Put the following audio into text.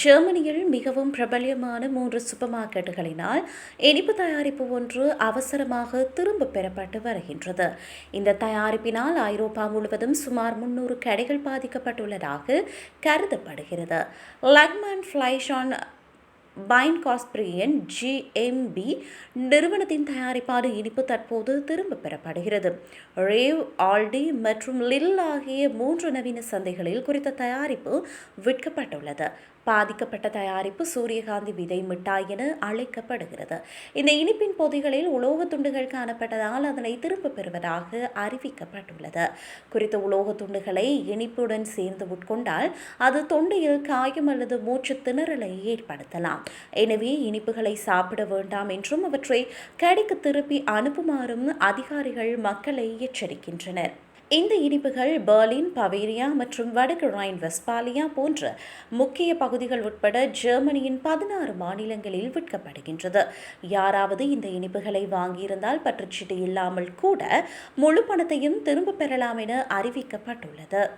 ஜெர்மனியில் மிகவும் பிரபல்யமான மூன்று சூப்பர் மார்க்கெட்டுகளினால் இனிப்பு தயாரிப்பு ஒன்று அவசரமாக திரும்ப பெறப்பட்டு வருகின்றது. இந்த தயாரிப்பினால் ஐரோப்பா முழுவதும் சுமார் முன்னூறு கடைகள் பாதிக்கப்பட்டுள்ளதாக கருதப்படுகிறது. லக்மன் ஃப்ளைஷான் பைன் காஸ்பிரியன் ஜிஎம்பி நிறுவனத்தின் தயாரிப்பான இனிப்பு தற்போது திரும்ப பெறப்படுகிறது. ரேவ் ஆல்டி மற்றும் லில் ஆகிய மூன்று நவீன சந்தைகளில் குறித்த தயாரிப்பு விற்கப்பட்டுள்ளது. பாதிக்கப்பட்ட தயாரிப்பு சூரியகாந்தி விதை மிட்டாய் என அழைக்கப்படுகிறது. இந்த இனிப்பின் பொதிகளில் உலோக துண்டுகள் காணப்பட்டதால் அதனை திரும்ப பெறுவதாக அறிவிக்கப்பட்டுள்ளது. குறித்த உலோக துண்டுகளை இனிப்புடன் சேர்ந்து உட்கொண்டால் அது தொண்டையில் காயம் அல்லது மூச்சு திணறலை ஏற்படுத்தலாம். எனவே இனிப்புகளை சாப்பிட வேண்டாம் என்றும் அவற்றை கடைக்கு திருப்பி அனுப்புமாறும் அதிகாரிகள் மக்களை எச்சரிக்கின்றனர். இந்த இனிப்புகள் பெர்லின் பவேரியா மற்றும் வடக்கு ரைன் வெஸ்பாலியா போன்ற முக்கிய பகுதிகள் உட்பட ஜெர்மனியின் பதினாறு மாநிலங்களில் விற்கப்படுகின்றது. யாராவது இந்த இனிப்புகளை வாங்கியிருந்தால் பற்றுச்சீட்டு இல்லாமல் கூட முழு பணத்தையும் திரும்ப பெறலாம் என அறிவிக்கப்பட்டுள்ளது.